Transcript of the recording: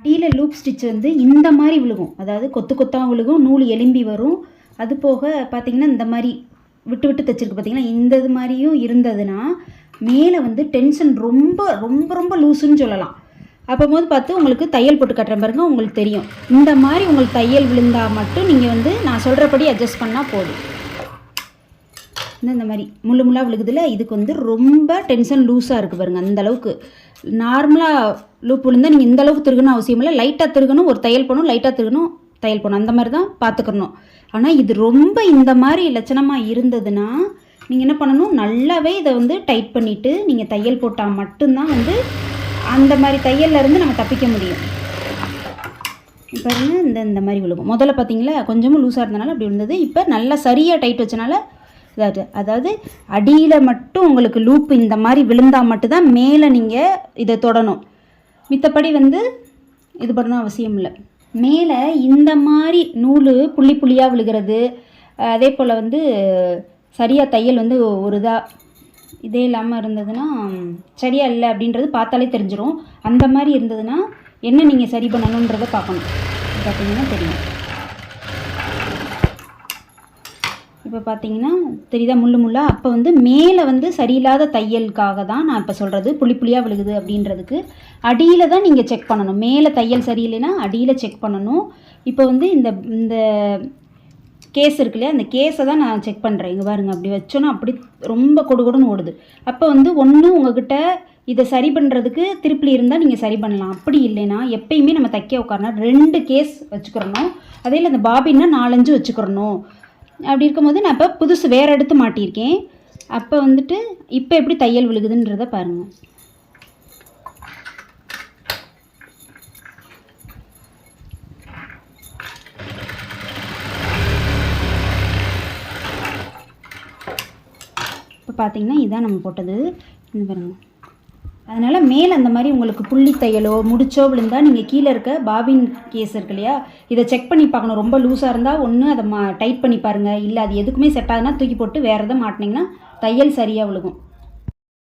அடியில் loop stitch வந்து இந்த மாதிரி விழுகும். அதாவது கொத்து கொத்தாக விழுகும் நூல் எலும்பி வரும். அது போக பார்த்திங்கன்னா இந்த மாதிரி விட்டு விட்டு தைச்சிருக்கு பார்த்தீங்கன்னா இந்த இது மாதிரியும் இருந்ததுன்னா மேலே வந்து டென்ஷன் ரொம்ப ரொம்ப ரொம்ப லூஸுன்னு சொல்லலாம். அப்போது பார்த்து உங்களுக்கு தையல் போட்டு கட்டுற பாருங்க உங்களுக்கு தெரியும். இந்த மாதிரி உங்களுக்கு தையல் விழுந்தால் மட்டும் நீங்கள் வந்து நான் சொல்கிறபடி அட்ஜஸ்ட் பண்ணால் போதும். இந்த இந்த மாதிரி முள்ளு முள்ளாக விழுகுதுல இதுக்கு வந்து ரொம்ப டென்ஷன் லூஸாக இருக்குது பாருங்கள் அந்த அளவுக்கு. நார்மலாக லூப் விழுந்தால் நீங்கள் இந்த அளவுக்கு திருகணும் அவசியம் இல்லை லைட்டாக திருகணும் ஒரு தையல் போகணும் லைட்டாக திருகணும் தையல் போகணும் அந்த மாதிரி தான் பார்த்துக்கணும் ஆனால் இது ரொம்ப இந்த மாதிரி லட்சணமாக இருந்ததுன்னா நீங்கள் என்ன பண்ணணும் நல்லாவே இதை வந்து டைட் பண்ணிவிட்டு நீங்கள் தையல் போட்டால் மட்டும்தான் வந்து அந்த மாதிரி தையல்ல இருந்து நம்ம தப்பிக்க முடியும். இப்போ இந்த இந்த மாதிரி விழுகும். முதல்ல பார்த்தீங்களா கொஞ்சமும் லூஸாக இருந்தனால அப்படி விழுந்தது. இப்போ நல்லா சரியாக டைட் வச்சனால அதாவது அதாவது அடியில் மட்டும் உங்களுக்கு லூப் இந்த மாதிரி விழுந்தால் மட்டும்தான் மேலே நீங்கள் இதை தொடணும். மித்தபடி வந்து இது பண்ணணும் அவசியம் இல்லை. மேலே இந்த மாதிரி நூல் புள்ளி புள்ளியாக விழுகிறது. அதே போல் வந்து சரியாக தையல் வந்து ஒரு இதாக இதே இல்லாமல் இருந்ததுன்னா சரியாக இல்லை அப்படின்றது பார்த்தாலே தெரிஞ்சிடும் அந்த மாதிரி இருந்ததுன்னா என்ன நீங்கள் சரி பண்ணணுன்றதை பார்க்கணும். பார்த்தீங்கன்னா தெரியும். இப்போ பார்த்தீங்கன்னா தெரியுதா முள்ளு முள்ளா? அப்போ வந்து மேலே வந்து சரியில்லாத தையலுக்காக தான் நான் இப்போ சொல்கிறது புளி புளியாக விழுகுது அப்படின்றதுக்கு. அடியில் தான் நீங்கள் செக் பண்ணணும். மேலே தையல் சரியில்லைன்னா அடியில் செக் பண்ணணும். இப்போ வந்து இந்த இந்த கேஸ் இருக்கு இல்லையா? அந்த கேஸை தான் நான் செக் பண்ணுறேன் இங்கே பாருங்க அப்படி வச்சோன்னா அப்படி ரொம்ப கொடுகொடுன்னு ஓடுது. அப்போ வந்து ஒன்று உங்ககிட்ட இதை சரி பண்ணுறதுக்கு திருப்பி இருந்தால் நீங்கள் சரி பண்ணலாம். அப்படி இல்லைன்னா எப்பயுமே நம்ம தைக்க உட்காரனா ரெண்டு கேஸ் வச்சுக்கிறணும். அதே இல்லை அந்த பாபின்னா நாலஞ்சு வச்சுக்கிறணும். அப்படி இருக்கும்போது நான் இப்போ புதுசு வேறு எடுத்து மாட்டியிருக்கேன். அப்போ வந்துட்டு இப்போ எப்படி தையல் விழுகுதுன்றதை பாருங்கள் இப்போ பார்த்தீங்கன்னா இதுதான் நம்ம போட்டது. பாருங்கள் அதனால் மேலே அந்த மாதிரி உங்களுக்கு புள்ளி தையலோ முடிச்சோ விழுந்தால் நீங்கள் கீழே இருக்க பாபின் கேஸ் இருக்கு இல்லையா? இதை செக் பண்ணி பார்க்கணும். ரொம்ப லூஸாக இருந்தால் ஒன்று அதை மா டைட் பண்ணி பாருங்கள் இல்லை அது எதுக்குமே செட் ஆகுதுன்னா தூக்கி போட்டு வேறு எதை மாட்டினீங்கன்னா தையல் சரியாக விழுகும்.